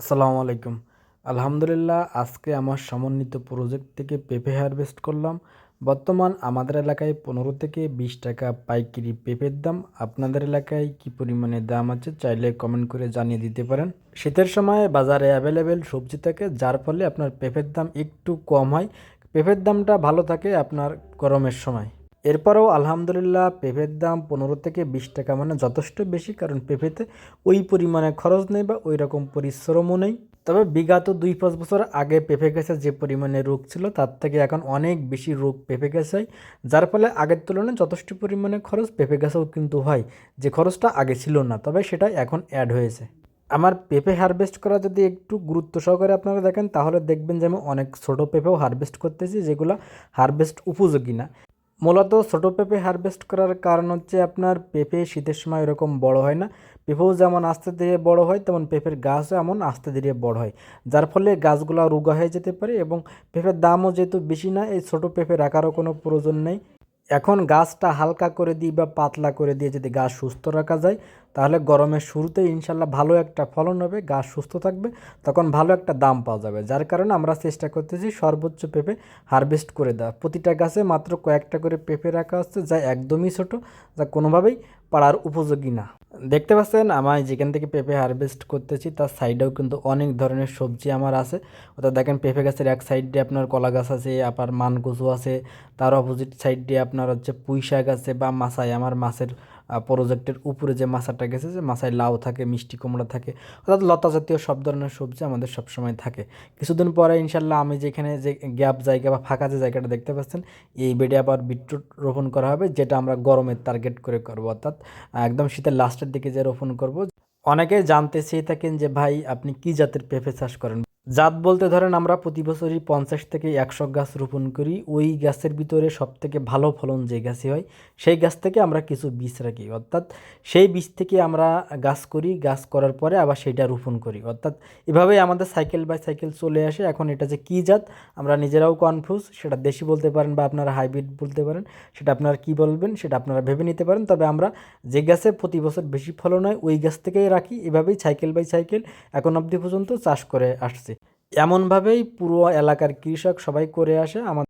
আসসালামু আলাইকুম। আলহামদুলিল্লাহ, আজকে আমার সমন্বিত প্রজেক্ট থেকে পেঁপে হারভেস্ট করলাম। বর্তমান আমাদের এলাকায় পনেরো থেকে বিশ টাকা পাইকারি পেঁপের দাম। আপনাদের এলাকায় কি পরিমাণে দাম আছে চাইলে কমেন্ট করে জানিয়ে দিতে পারেন। শীতের সময় বাজারে অ্যাভেলেবেল সবজি থাকে, যার ফলে আপনার পেঁপের দাম একটু কম হয়। পেঁপের দামটা ভালো থাকে আপনার গরমের সময়। এরপরেও আলহামদুলিল্লাহ পেঁপের দাম পনেরো থেকে বিশ টাকা মানে যথেষ্ট বেশি, কারণ পেঁপেতে ওই পরিমাণে খরচ নেই বা ওই রকম পরিশ্রমও নেই। তবে বিগত দুই পাঁচ বছর আগে পেঁপে গাছে যে পরিমাণে রোগ ছিল, তার থেকে এখন অনেক বেশি রোগ পেঁপে গাছে হয়। যার ফলে আগের তুলনায় যথেষ্ট পরিমাণে খরচ পেঁপে গাছেও কিন্তু হয়, যে খরচটা আগে ছিল না, তবে সেটা এখন অ্যাড হয়েছে। আমার পেঁপে হারভেস্ট করা যদি একটু গুরুত্ব সহকারে আপনারা দেখেন, তাহলে দেখবেন যে আমি অনেক ছোটো পেঁপেও হারভেস্ট করতেছি, যেগুলো হারভেস্ট উপযোগী না। মূলত ছোটো পেঁপে হারভেস্ট করার কারণ হচ্ছে আপনার পেঁপে শীতের সময় এরকম বড় হয় না। পেঁপেও যেমন আস্তে ধীরে বড় হয়, তেমন পেঁপের গাছও এমন আস্তে ধীরে বড় হয়। যার ফলে গাছগুলো রোগা হয়ে যেতে পারে এবং পেঁপের দামও যেহেতু বেশি না, এই ছোটো পেঁপে রাখারও কোনো প্রয়োজন নেই। এখন গাছটা হালকা করে দিই বা পাতলা করে দিয়ে যদি গাছ সুস্থ রাখা যায় তাহলে গরমের শুরুতে ইনশাল্লাহ ভালো একটা ফলন হবে, গাছ সুস্থ থাকবে, তখন ভালো একটা দাম পাওয়া যাবে। যার কারণে আমরা চেষ্টা করতেছি সর্বোচ্চ পেঁপে হারভেস্ট করে দেওয়া। প্রতিটা গাছে মাত্র কয়েকটা করে পেঁপে রাখা হচ্ছে যা একদমই ছোট, যা কোনোভাবেই পাড়ার উপযোগী না। দেখতে পাচ্ছেন, আমি যেখান থেকে পেঁপে হারভেস্ট করতেছি, তার সাইডেও কিন্তু অনেক ধরনের সবজি আমার আছে। অর্থাৎ দেখেন, পেঁপে গাছের এক সাইড আপনার কলা গাছ আছে, আবার মানকচু আছে, তার অপোজিট সাইড দিয়ে আপনার হচ্ছে পুঁই শাক আছে বা মাছায় আমার মাছের প্রজেক্টের উপরে যে মাছাটা গেছে, যে মাছায় লাউ থাকে, মিষ্টি কুমড়া থাকে, অর্থাৎ লতা জাতীয় সব ধরনের সবজি আমাদের সবসময় থাকে। কিছুদিন পরে ইনশাল্লাহ আমি যেখানে যে গ্যাপ জায়গা বা ফাঁকা যে জায়গাটা দেখতে পাচ্ছেন, এই বেডে আবার বিটরুট রোপণ করা হবে, যেটা আমরা গরমের টার্গেট করে করব। অর্থাৎ একদম শীতের লাস্টের দিকে যে রোপণ করব। অনেকে জানতে চেয়ে থাকেন যে ভাই, আপনি কি জাতের পেঁপে চাষ করেন? জাত বলতে ধরেন আমরা প্রতি বছরই পঞ্চাশ থেকে একশো গাছ রোপণ করি। ওই গাছের ভিতরে সব থেকে ভালো ফলন যে গাছে হয়, সেই গাছ থেকে আমরা কিছু বীজ রাখি। অর্থাৎ সেই বীজ থেকে আমরা গাছ করি, গাছ করার পরে আবার সেটা রোপণ করি। অর্থাৎ এভাবেই আমাদের সাইকেল বাই সাইকেল চলে আসে। এখন এটা যে কী জাত, আমরা নিজেরাও কনফিউজ সেটা দেশি বলতে পারেন বা আপনারা হাইব্রিড বলতে পারেন। সেটা আপনারা কী বলবেন, সেটা আপনারা ভেবে নিতে পারেন। তবে আমরা যে গাছে প্রতি বছর বেশি ফলন হয়, ওই গাছ থেকেই রাখি। এভাবেই সাইকেল বাই সাইকেল এখন অবধি পর্যন্ত চাষ করে আসছে। এমনভাবেই পুরো এলাকার কৃষক সবাই করে আসে। আমাদের